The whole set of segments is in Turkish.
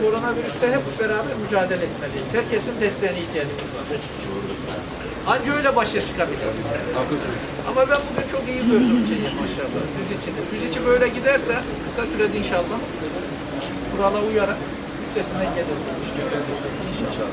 koronavirüste hep beraber mücadele etmeliyiz. Herkesin desteğine ihtiyacımız var. Anca öyle başa çıkabiliriz. Ama ben bugün çok iyi gördüm şeyi maşallah. Düz içinde. Düz içi böyle giderse kısa sürede inşallah kurala uyarak İnşallah.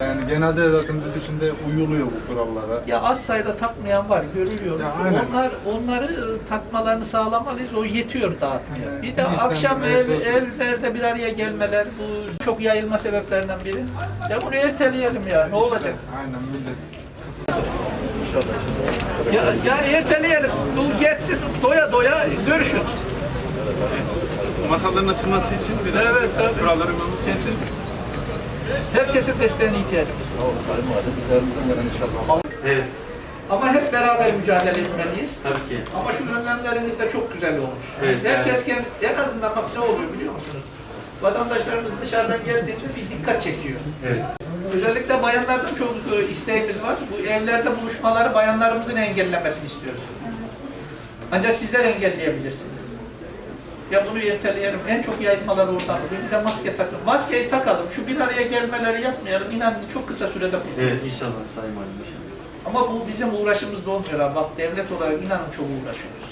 Yani genelde zaten içinde uyuluyor bu kurallara. Ya az sayıda takmayan var görülüyor. Ya aynen. Onlar onları takmalarını sağlamalıyız. O yetiyor dağıtmaya. Bir de akşam ev, evlerde bir araya gelmeler bu çok yayılma sebeplerinden biri. Ya bunu erteleyelim ya. Ne olacak? Aynen millet. Ya, yani erteleyelim. Bu geçsin doya doya görüşün. Masaların açılması için biraz Evet tabii. kurallara uymamız. Kesin. Herkesin desteğine ihtiyacımız var. Evet, Ama hep beraber mücadele etmeliyiz. tabii ki. Ama şu önlemleriniz de çok güzel olmuş. Evet, Herkes kendi, en azından bak ne oluyor biliyor musunuz? Vatandaşlarımız dışarıdan geldiğinde bir dikkat çekiyor. Evet. Özellikle bayanlardan çok e, isteğimiz var. Bu evlerde buluşmaları bayanlarımızın engellemesini istiyoruz. Ancak sizler engelleyebilirsiniz. Ya bunu erteleyelim. En çok yayılmalar oradan oluyor. Bir de maske takın. Maskeyi takalım. Şu bir araya gelmeleri yapmayalım. İnanın çok kısa sürede kurtulur. Evet, inşallah Sayın Valim inşallah. Ama bu bizim uğraşımızda olmuyor abi. Bak devlet olarak inanın çok uğraşıyoruz.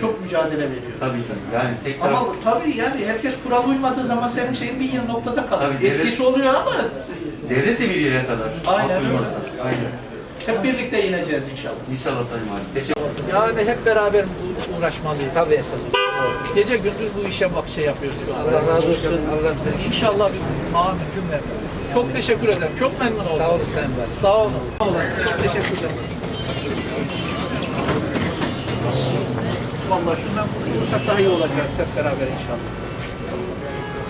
Çok mücadele veriyoruz. Tabii tabii. Yani tek taraf... Ama tabii yani herkes kural uymadığı zaman senin şeyin bir yıl noktada kalır. Tabii, devlet- Etkisi oluyor ama Devlet de bir yere kadar. Aynen öyle. Aynen. Hep birlikte yeneceğiz inşallah. İnşallah Sayın Valim. Teşekkür Yani hep beraber u- uğraşmalıyız. Tabii Gece gündüz bu işe bak şey yapıyoruz. Allah razı olsun. Allah İnşallah bir amin cümle. Çok teşekkür ederim. Çok memnun oldum. Sağ olun Sayın Valim. Sağ olun. Sağ olasın. Çok teşekkür ederim. Vallahi şundan kurtulursak daha iyi olacağız hep beraber inşallah.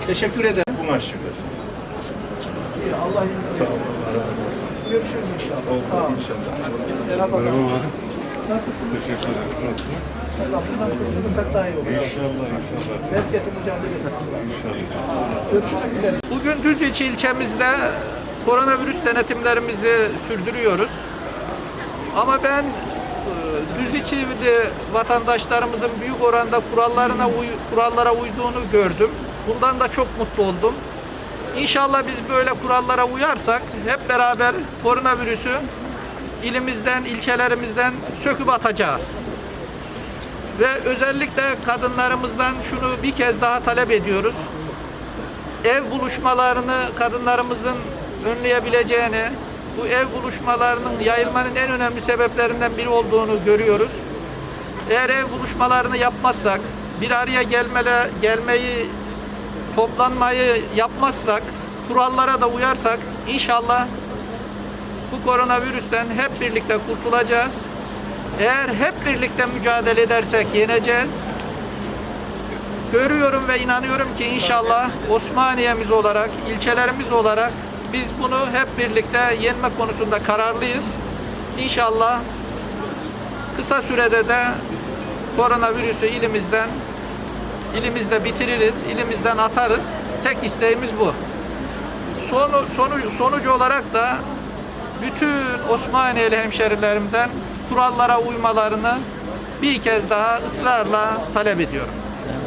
Teşekkür ederim. Bu maçı. İyi, Allah iyilik Sağ olun. Allah razı olsun. Görüşürüz inşallah. Sağ olun. İnşallah. Merhaba. Merhaba. Nasılsınız? Teşekkür ederiz. Nasılsınız? Allah bundan kurtulursak daha iyi olacak. İnşallah inşallah. Herkesin mücadele lazım. İnşallah. Görüşmek üzere. Bugün Düzce ilçemizde koronavirüs denetimlerimizi sürdürüyoruz. Ama ben e, Düzce'li vatandaşlarımızın büyük oranda kurallarına uy- kurallara uyduğunu gördüm. Bundan da çok mutlu oldum. İnşallah biz böyle kurallara uyarsak hep beraber koronavirüsü ilimizden, ilçelerimizden söküp atacağız. Ve özellikle kadınlarımızdan şunu bir kez daha talep ediyoruz ev buluşmalarını kadınlarımızın önleyebileceğini, bu ev buluşmalarının yayılmanın en önemli sebeplerinden biri olduğunu görüyoruz. Eğer ev buluşmalarını yapmazsak, bir araya gelmele, gelmeyi, toplanmayı yapmazsak, kurallara da uyarsak inşallah bu koronavirüsten hep birlikte kurtulacağız. Eğer hep birlikte mücadele edersek yeneceğiz. Görüyorum ve inanıyorum ki inşallah Osmaniye'miz olarak, ilçelerimiz olarak biz bunu hep birlikte yenme konusunda kararlıyız. İnşallah kısa sürede de koronavirüsü ilimizden ilimizde bitiririz, ilimizden atarız. Tek isteğimiz bu. Sonu, sonu, sonucu olarak da bütün Osmaniyeli hemşerilerimden kurallara uymalarını bir kez daha ısrarla talep ediyorum.